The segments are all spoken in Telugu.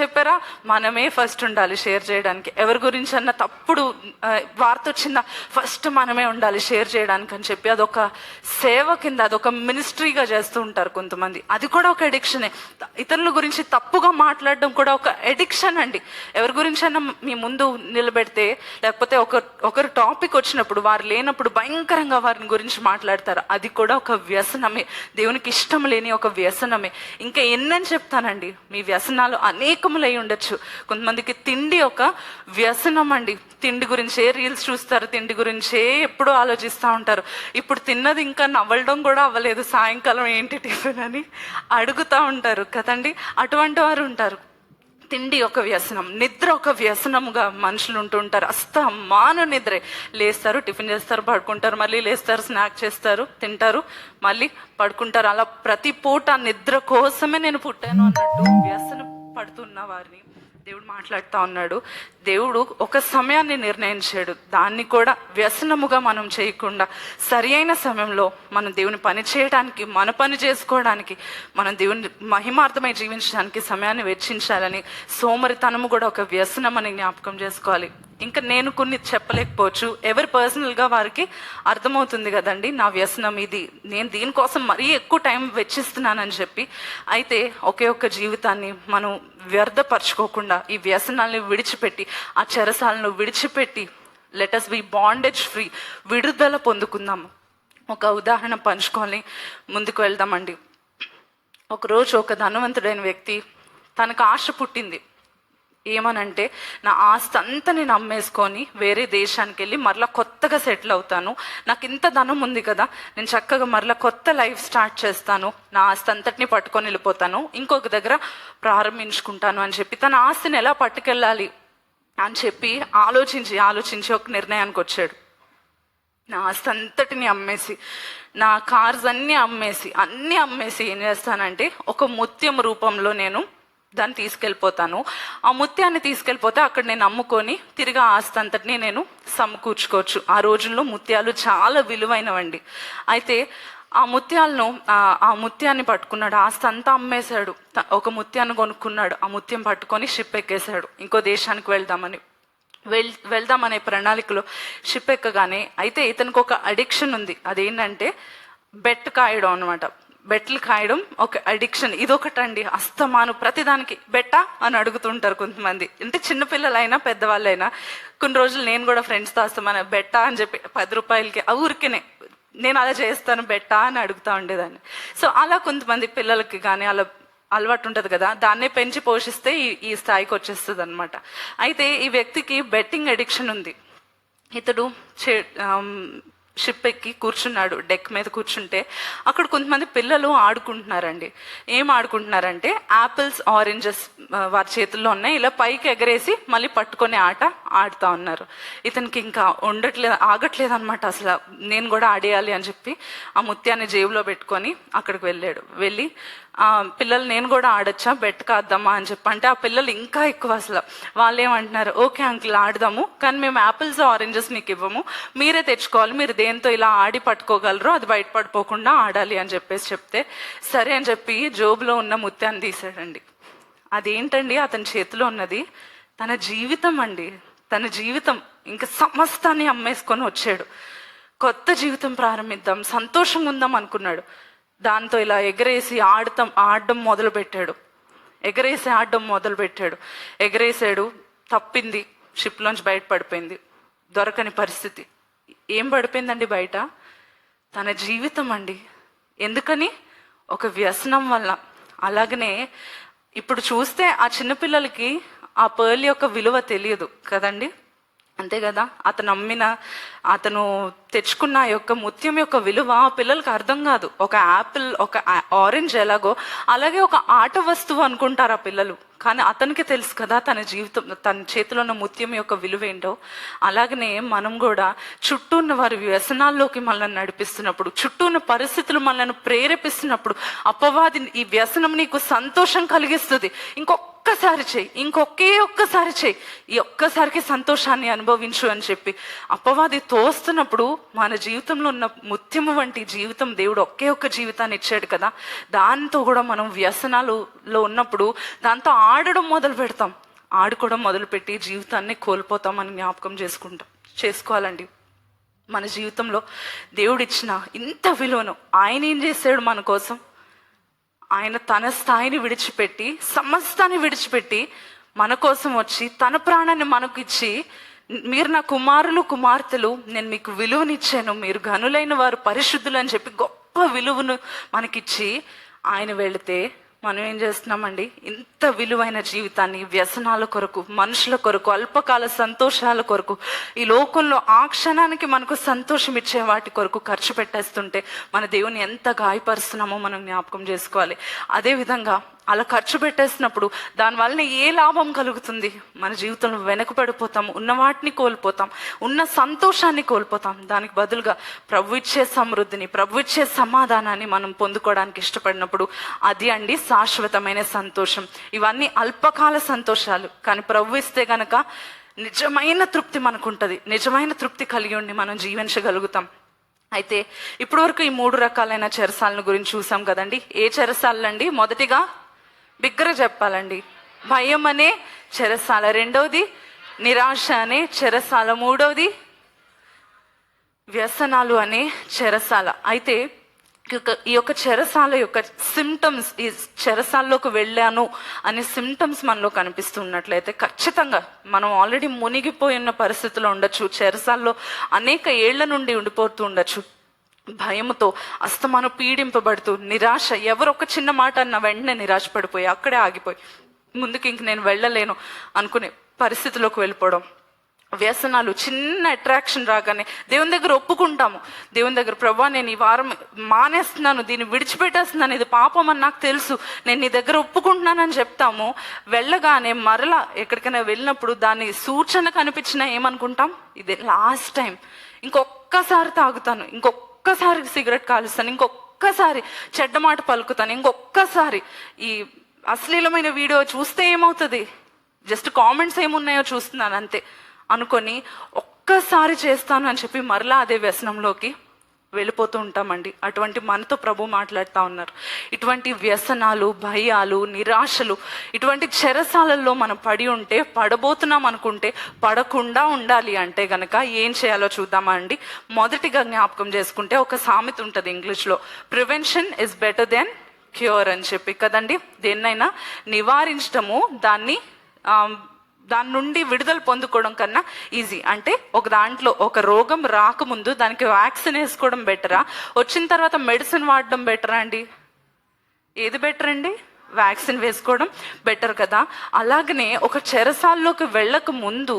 చెప్పారా? మనమే ఫస్ట్ ఉండాలి షేర్ చేయడానికి. ఎవరి గురించి అన్న తప్పుడు వార్త వచ్చిందా? ఫస్ట్ మనమే ఉండాలి షేర్ చేయడానికి అని చెప్పి అదొక సేవ కింద అదొక మినిస్ట్రీగా చేస్తూ ఉంటారు కొంతమంది. అది కూడా ఒక ఎడిక్షనే ఇతరుల గురించి తప్పుగా మాట్లాడడం కూడా ఒక ఎడిక్షన్ అండి. ఎవరి గురించి అన్న మీ ముందు నిలబెడితే లేకపోతే ఒక ఒకరు టాపిక్ వచ్చినప్పుడు వారు లేనప్పుడు భయంకరంగా వారిని గురించి మాట్లాడతారు. అది కూడా ఒక వ్యసనమే. దేవునికి ఇష్టం లేని ఒక వ్యసనమే. ఇంకా ఎన్నని చెప్తానండి? మీ వ్యసనాలు అనేక అనేకములై ఉండొచ్చు. కొంతమందికి తిండి ఒక వ్యసనం అండి తిండి గురించే రీల్స్ చూస్తారు తిండి గురించే ఎప్పుడూ ఆలోచిస్తూ ఉంటారు. ఇప్పుడు తిన్నది ఇంకా నవ్వడం కూడా అవ్వలేదు. సాయంకాలం ఏంటి టిఫిన్ అని అడుగుతూ ఉంటారు కదండి. అటువంటి వారు ఉంటారు. తిండి ఒక వ్యసనం నిద్ర ఒక వ్యసనముగా మనుషులు ఉంటుంటారు అస్త మాను నిద్రే. లేస్తారు టిఫిన్ చేస్తారు పడుకుంటారు మళ్ళీ లేస్తారు స్నాక్ చేస్తారు తింటారు మళ్ళీ పడుకుంటారు. అలా ప్రతి పూట నిద్ర కోసమే నేను పుట్టాను అన్నట్టు వ్యసనం పడుతున్న వారిని దేవుడు మాట్లాడుతూ ఉన్నాడు. దేవుడు ఒక సమయాన్ని నిర్ణయించాడు. దాన్ని కూడా వ్యసనముగా మనం చేయకుండా సరి అయిన సమయంలో మనం దేవుని పని చేయడానికి మన పని చేసుకోవడానికి మనం దేవుని మహిమార్థమై జీవించడానికి సమయాన్ని వెచ్చించాలని సోమరితనము కూడా ఒక వ్యసనం అని జ్ఞాపకం చేసుకోవాలి. ఇంకా నేను కొన్ని చెప్పలేకపోవచ్చు. ఎవరి పర్సనల్గా వారికి అర్థమవుతుంది కదండి నా వ్యసనం ఇది. నేను దీనికోసం మరీ ఎక్కువ టైం వెచ్చిస్తున్నానని చెప్పి. అయితే ఒకే ఒక్క జీవితాన్ని మనం వ్యర్థపరచుకోకుండా ఈ వ్యసనాల్ని విడిచిపెట్టి ఆ చెరసాలను విడిచిపెట్టి లెటస్ బి బాండేజ్ ఫ్రీ విడుదల పొందుకుందాము ఒక ఉదాహరణ పంచుకొని ముందుకు వెళ్దామండి. ఒకరోజు ఒక ధనవంతుడైన వ్యక్తి తనకు ఆశ పుట్టింది. ఏమనంటే నా ఆస్తి అంతా నేను అమ్మేసుకొని వేరే దేశానికి వెళ్ళి మరలా కొత్తగా సెటిల్ అవుతాను. నాకు ఇంత ధనం ఉంది కదా నేను చక్కగా మరలా కొత్త లైఫ్ స్టార్ట్ చేస్తాను. నా ఆస్తి అంతటిని పట్టుకొని వెళ్ళిపోతాను. ఇంకొక దగ్గర ప్రారంభించుకుంటాను అని చెప్పి తన ఆస్తిని ఎలా పట్టుకెళ్ళాలి అని చెప్పి ఆలోచించి ఆలోచించి ఒక నిర్ణయానికి వచ్చాడు. నా ఆస్తి అంతటిని అమ్మేసి నా కార్స్ అన్నీ అమ్మేసి అన్నీ అమ్మేసి ఏం చేస్తానంటే ఒక ముత్యం రూపంలో నేను దాన్ని తీసుకెళ్ళిపోతాను. ఆ ముత్యాన్ని తీసుకెళ్ళిపోతే అక్కడ నేను అమ్ముకొని తిరిగి ఆస్తి అంతటిని నేను సమకూర్చుకోవచ్చు. ఆ రోజుల్లో ముత్యాలు చాలా విలువైనవండి. అయితే ఆ ముత్యాలను ఆ- ముత్యాన్ని పట్టుకున్నాడు. ఆస్తి అంతా అమ్మేశాడు. ఒక ముత్యాన్ని కొనుక్కున్నాడు. ఆ ముత్యం పట్టుకొని షిప్ ఎక్కేశాడు. ఇంకో దేశానికి వెళ్దామని. వెల్ వెళ్దామనే ప్రణాళికలో షిప్ ఎక్కగానే అయితే ఇతనికి ఒక అడిక్షన్ ఉంది. అదేంటంటే బెట్ కాయడం అనమాట బెట్లు కాయడం ఒక అడిక్షన్. ఇదొకటండి. అస్తమాను ప్రతిదానికి బెట్టా అని అడుగుతుంటారు కొంతమంది. అంటే చిన్నపిల్లలైనా పెద్దవాళ్ళైనా. కొన్ని రోజులు నేను కూడా ఫ్రెండ్స్తో అస్తమాన బెట్టా అని చెప్పి పది రూపాయలకి ఆ ఊరికేనే నేను అలా చేస్తాను బెట్టా అని అడుగుతా ఉండేదాన్ని. సో అలా కొంతమంది పిల్లలకి కానీ అలా అలవాటు ఉంటుంది కదా దాన్నే పెంచి పోషిస్తే ఈ ఈ స్థాయికి వచ్చేస్తుంది అనమాట అయితే ఈ వ్యక్తికి బెట్టింగ్ అడిక్షన్ ఉంది. ఇతడు షిప్ ఎక్కి కూర్చున్నాడు డెక్ మీద కూర్చుంటే. అక్కడ కొంతమంది పిల్లలు ఆడుకుంటున్నారండి. ఏం ఆడుకుంటున్నారంటే యాపిల్స్ ఆరెంజెస్ వారి చేతుల్లో ఉన్నాయి. ఇలా పైకి ఎగరేసి మళ్ళీ పట్టుకునే ఆట ఆడుతా ఉన్నారు. ఇతనికి ఇంకా ఉండట్లేదు ఆగట్లేదు అనమాట అసలు. నేను కూడా ఆడేయాలి అని చెప్పి ఆ ముత్యాన్ని జేబులో పెట్టుకొని అక్కడికి వెళ్ళాడు. వెళ్ళి పిల్లలు నేను కూడా ఆడొచ్చా? బెట్ కాద్దామా అని చెప్పి. అంటే ఆ పిల్లలు ఇంకా ఎక్కువ అసలు. వాళ్ళు ఏమంటున్నారు ఓకే అంకుల్ ఆడదాము. కానీ మేము యాపిల్స్ ఆరెంజెస్ మీకు ఇవ్వము. మీరే తెచ్చుకోవాలి. మీరు దేంతో ఇలా ఆడి పట్టుకోగలరో అది బయటపడిపోకుండా ఆడాలి అని చెప్పేసి చెప్తే సరే అని చెప్పి జోబులో ఉన్న ముత్యాన్ని తీసాడండి అదేంటండి? అతని చేతిలో ఉన్నది తన జీవితం అండి. తన జీవితం. ఇంకా సమస్తాన్ని అమ్మేసుకొని వచ్చాడు. కొత్త జీవితం ప్రారంభిద్దాం. సంతోషంగా ఉందాం అనుకున్నాడు. దాంతో ఇలా ఎగరేసి ఆడతాం ఆడడం మొదలు పెట్టాడు ఎగరేసి ఆడడం మొదలు పెట్టాడు ఎగరేసాడు తప్పింది షిప్లోంచి బయట పడిపోయింది దొరకని పరిస్థితి. ఏం పడిపోయిందండి బయట? తన జీవితం అండి. ఎందుకని? ఒక వ్యసనం వల్ల. అలాగనే ఇప్పుడు చూస్తే ఆ చిన్నపిల్లలకి ఆ పర్ల్ యొక్క విలువ తెలియదు కదండి? అంతే కదా? అతను అమ్మిన అతను తెచ్చుకున్న యొక్క ముత్యం యొక్క విలువ ఆ పిల్లలకు అర్థం కాదు. ఒక యాపిల్ ఒక ఆరెంజ్ ఎలాగో అలాగే ఒక ఆట వస్తువు అనుకుంటారు ఆ పిల్లలు. కానీ అతనికి తెలుసు కదా తన జీవితం తన చేతిలో ఉన్న ముత్యం యొక్క విలువ ఏంటో అలాగనే మనం కూడా చుట్టూ ఉన్న వారి వ్యసనాల్లోకి మనల్ని నడిపిస్తున్నప్పుడు చుట్టూ ఉన్న పరిస్థితులు మనల్ని ప్రేరేపిస్తున్నప్పుడు అపవాది ఈ వ్యసనం నీకు సంతోషం కలిగిస్తుంది. ఇంకొక ఒక్కసారి చేయి. ఇంకొకే ఒక్కసారి చేయి. ఈ ఒక్కసారికి సంతోషాన్ని అనుభవించు అని చెప్పి. అపవాది తోస్తున్నప్పుడు మన జీవితంలో ఉన్న ముత్యము వంటి జీవితం దేవుడు ఒకే ఒక్క జీవితాన్ని ఇచ్చాడు కదా. దాంతో కూడా మనం వ్యసనాలలో ఉన్నప్పుడు దాంతో ఆడడం మొదలు పెడతాం. ఆడుకోవడం మొదలుపెట్టి జీవితాన్ని కోల్పోతామని జ్ఞాపకం చేసుకుంటాం. చేసుకోవాలండి. మన జీవితంలో దేవుడిచ్చిన ఇంత విలువను ఆయన ఏం చేశాడు మన కోసం? ఆయన తన స్థాయిని విడిచిపెట్టి సమస్తాన్ని విడిచిపెట్టి మన కోసం వచ్చి తన ప్రాణాన్ని మనకు ఇచ్చి మీరు నా కుమారులు కుమార్తెలు నేను మీకు విలువనిచ్చాను మీరు గనులైన వారు పరిశుద్ధులు అని చెప్పి గొప్ప విలువను మనకిచ్చి ఆయన వెళితే మనం ఏం చేస్తున్నామండి? ఇంత విలువైన జీవితాన్ని వ్యసనాల కొరకు మనుషుల కొరకు అల్పకాల సంతోషాల కొరకు ఈ లోకంలో ఆ క్షణానికి మనకు సంతోషం ఇచ్చే వాటి కొరకు ఖర్చు పెట్టేస్తుంటే మన దేవుని ఎంత గాయపరుస్తున్నామో మనం జ్ఞాపకం చేసుకోవాలి. అదేవిధంగా అలా ఖర్చు పెట్టేసినప్పుడు దానివల్ల ఏ లాభం కలుగుతుంది? మన జీవితంలో వెనకబడిపోతాం ఉన్న వాటిని కోల్పోతాం ఉన్న సంతోషాన్ని కోల్పోతాం. దానికి బదులుగా ప్రభు ఇచ్చే సమృద్ధిని ప్రభు ఇచ్చే సమాధానాన్ని మనం పొందుకోవడానికి ఇష్టపడినప్పుడు అది అండి శాశ్వతమైన సంతోషం. ఇవన్నీ అల్పకాల సంతోషాలు. కానీ ప్రభు ఇస్తే గనక నిజమైన తృప్తి మనకుంటుంది. నిజమైన తృప్తి కలిగి ఉండి మనం జీవించగలుగుతాం. అయితే ఇప్పటివరకు ఈ మూడు రకాలైన చెరసాలను గురించి చూసాం కదండి. ఏ చెరసాలండి? మొదటిగా బిగ్గర చెప్పాలండి. భయం అనే చెరసాల రెండవది నిరాశ అనే చెరసాల మూడవది వ్యసనాలు అనే చెరసాల. అయితే ఈ యొక్క- ఈ యొక్క చెరసాల యొక్క సిమ్టమ్స్ ఈ చెరసాల్లోకి వెళ్ళాను అనే సిమ్టమ్స్ మనలో కనిపిస్తున్నట్లయితే ఖచ్చితంగా మనం ఆల్రెడీ మునిగిపోయిన పరిస్థితిలో ఉండొచ్చు. చెరసాల్లో అనేక ఏళ్ళ నుండి ఉండిపోతూ ఉండొచ్చు. భయముతో అస్తమానం పీడింపబడుతూ నిరాశ ఎవరు ఒక చిన్న మాట అన్న వెంటనే నిరాశ పడిపోయి అక్కడే ఆగిపోయి ముందుకు ఇంక నేను వెళ్ళలేను అనుకునే పరిస్థితిలోకి వెళ్ళిపోవడం. వ్యసనాలు చిన్న అట్రాక్షన్ రాగానే దేవుని దగ్గర ఒప్పుకుంటాము. దేవుని దగ్గర ప్రభా నేను ఈ వారం మానేస్తున్నాను దీన్ని విడిచిపెట్టేస్తున్నాను ఇది పాపం అని నాకు తెలుసు. నేను నీ దగ్గర ఒప్పుకుంటున్నానని చెప్తాము. వెళ్ళగానే మరలా ఎక్కడికైనా వెళ్ళినప్పుడు దాని సూచన కనిపించినా ఏమనుకుంటాం? ఇది లాస్ట్ టైం ఇంకొక్కసారి తాగుతాను. ఇంకొక ఇంకొక్కసారి సిగరెట్ కాలుస్తాను ఇంకొక్కసారి చెడ్డ మాట పలుకుతాను ఇంకొక్కసారి ఈ అశ్లీలమైన వీడియో చూస్తే ఏమవుతుంది? జస్ట్ కామెంట్స్ ఏమున్నాయో చూస్తున్నాను అంతే. అనుకొని ఒక్కసారి చేస్తాను అని చెప్పి మరలా అదే వ్యసనంలోకి వెళ్ళిపోతూ ఉంటామండి. అటువంటి మనతో ప్రభు మాట్లాడుతూ ఉన్నారు. ఇటువంటి వ్యసనాలు భయాలు నిరాశలు ఇటువంటి చెరసాలల్లో మనం పడి ఉంటే పడబోతున్నాం అనుకుంటే పడకుండా ఉండాలి అంటే గనక ఏం చేయాలో చూద్దామా అండి. మొదటిగా జ్ఞాపకం చేసుకుంటే ఒక సామెత ఉంటుంది ఇంగ్లీష్లో. Prevention is better than cure అని చెప్పి. కదండి? దేన్నైనా నివారించడము దాన్ని దాని నుండి విడుదల పొందుకోవడం కన్నా ఈజీ అంటే ఒక దాంట్లో ఒక రోగం రాకముందు దానికి వ్యాక్సిన్ వేసుకోవడం బెటరా వచ్చిన తర్వాత మెడిసిన్ వాడడం బెటరా అండి? ఏది బెటర్ అండి? వ్యాక్సిన్ వేసుకోవడం బెటర్ కదా? అలాగనే ఒక చెరసాల్లోకి వెళ్ళక ముందు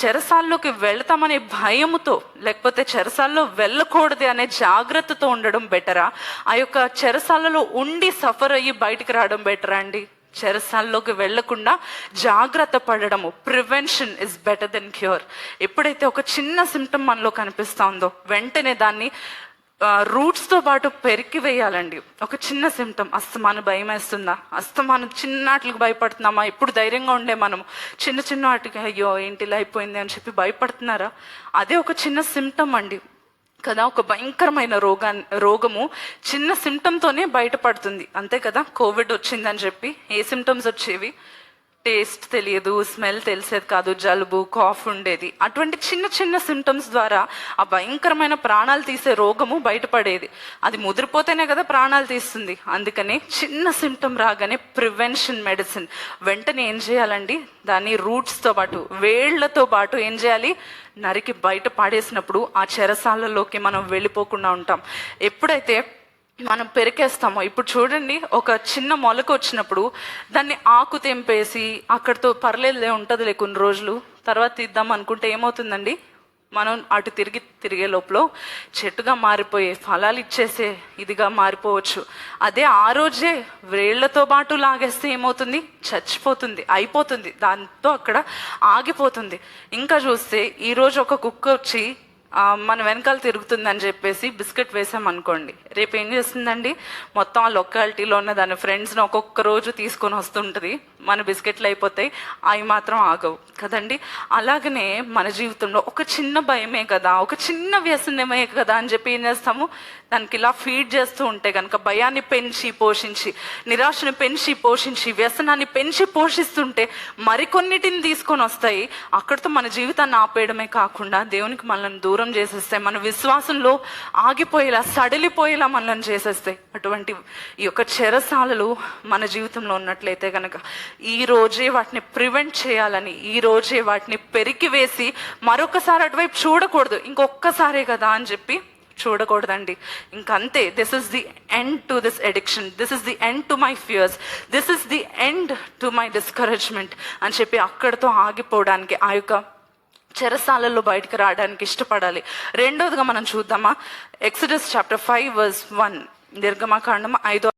చెరసాల్లోకి వెళ్తామనే భయముతో లేకపోతే చెరసాల్లో వెళ్ళకూడదు అనే జాగ్రత్తతో ఉండడం బెటరా ఆ? యొక్క చెరసాలలో ఉండి సఫర్ అయ్యి బయటికి రావడం బెటరా అండి? చెరసాల్లోకి వెళ్ళకుండా జాగ్రత్త పడడము prevention is better than cure ఎప్పుడైతే ఒక చిన్న సిమ్టమ్ మనలో కనిపిస్తా ఉందో వెంటనే దాన్ని రూట్స్తో పాటు పెరికి వేయాలండి. ఒక చిన్న సిమ్టమ్ అస్తమాను భయం వేస్తుందా అస్తమాను చిన్న వాటికి భయపడుతున్నామా? ఇప్పుడు ధైర్యంగా ఉండే మనం చిన్న చిన్న వాటికి అయ్యో ఏంటి ఇలా అయిపోయింది? అని చెప్పి భయపడుతున్నారా? అదే ఒక చిన్న సిమ్టమ్ అండి. కదా ఒక భయంకరమైన రోగా రోగము చిన్న సిమ్టమ్తోనే బయటపడుతుంది. అంతే కదా కోవిడ్ వచ్చిందని చెప్పి ఏ సిమ్టమ్స్ వచ్చేవి? టేస్ట్ తెలియదు స్మెల్ తెలిసేది కాదు జలుబు కాఫ్ ఉండేది. అటువంటి చిన్న చిన్న సిమ్టమ్స్ ద్వారా ఆ భయంకరమైన ప్రాణాలు తీసే రోగము బయటపడేది. అది ముదిరిపోతేనే కదా ప్రాణాలు తీస్తుంది. అందుకనే చిన్న సిమ్టమ్ రాగానే ప్రివెన్షన్ మెడిసిన్ వెంటనే ఏం చేయాలండి? దాన్ని రూట్స్తో పాటు వేళ్ళతో పాటు ఏం చేయాలి? నరికి బయట పాడేసినప్పుడు ఆ చెరసాలలోకి మనం వెళ్ళిపోకుండా ఉంటాం. ఎప్పుడైతే మనం పెరికేస్తామో. ఇప్పుడు చూడండి ఒక చిన్న మొలక వచ్చినప్పుడు దాన్ని ఆకు తెంపేసి అక్కడితో పర్లేదులే ఉంటుందిలే కొన్ని రోజులు తర్వాత తీద్దాం అనుకుంటే ఏమవుతుందండి? మనం అటు తిరిగి తిరిగే లోపల చెట్టుగా మారిపోయే ఫలాలు ఇచ్చేసే ఇదిగా మారిపోవచ్చు. అదే ఆ రోజే వేళ్ళతో పాటు లాగేస్తే ఏమవుతుంది? చచ్చిపోతుంది అయిపోతుంది. దాంతో అక్కడ ఆగిపోతుంది. ఇంకా చూస్తే ఈరోజు ఒక కుక్క వచ్చి మన వెనకాల తిరుగుతుందని చెప్పేసి బిస్కెట్ వేసామనుకోండి రేపు ఏం చేస్తుందండి? మొత్తం ఆ లొకాలిటీలో ఉన్న దాని ఫ్రెండ్స్ని ఒక్కొక్క రోజు తీసుకొని వస్తుంటుంది. మన బిస్కెట్లు అయిపోతాయి అవి మాత్రం ఆగవు కదండి. అలాగనే మన జీవితంలో ఒక చిన్న భయమే కదా ఒక చిన్న వ్యసనమే కదా అని చెప్పి ఏం చేస్తాము? దానికి ఇలా ఫీడ్ చేస్తూ ఉంటే కనుక భయాన్ని పెంచి పోషించి నిరాశను పెంచి పోషించి వ్యసనాన్ని పెంచి పోషిస్తుంటే మరికొన్నిటిని తీసుకొని వస్తాయి. అక్కడితో మన జీవితాన్ని ఆపేయడమే కాకుండా దేవునికి మనల్ని దూరం చేసేస్తాయి. మన విశ్వాసంలో ఆగిపోయేలా సడిలిపోయేలా మనల్ని చేసేస్తాయి. అటువంటి ఈ యొక్క చెరసాలలు మన జీవితంలో ఉన్నట్లయితే కనుక ఈ రోజే వాటిని ప్రివెంట్ చేయాలని ఈ రోజే వాటిని పెరికివేసి మరొకసారి అటువైపు చూడకూడదు. ఇంకొక్కసారే కదా అని చెప్పి చూడకూడదండి. ఇంకంతే this is the end to this addiction this is the end to my fears this is the end to my discouragement అని చెప్పి అక్కడితో ఆగిపోవడానికి ఆ యొక్క చెరసాలలో బయటకు రావడానికి ఇష్టపడాలి. రెండోదిగా మనం చూద్దామా? Exodus chapter five verse one నిర్గమకాండం ఐదో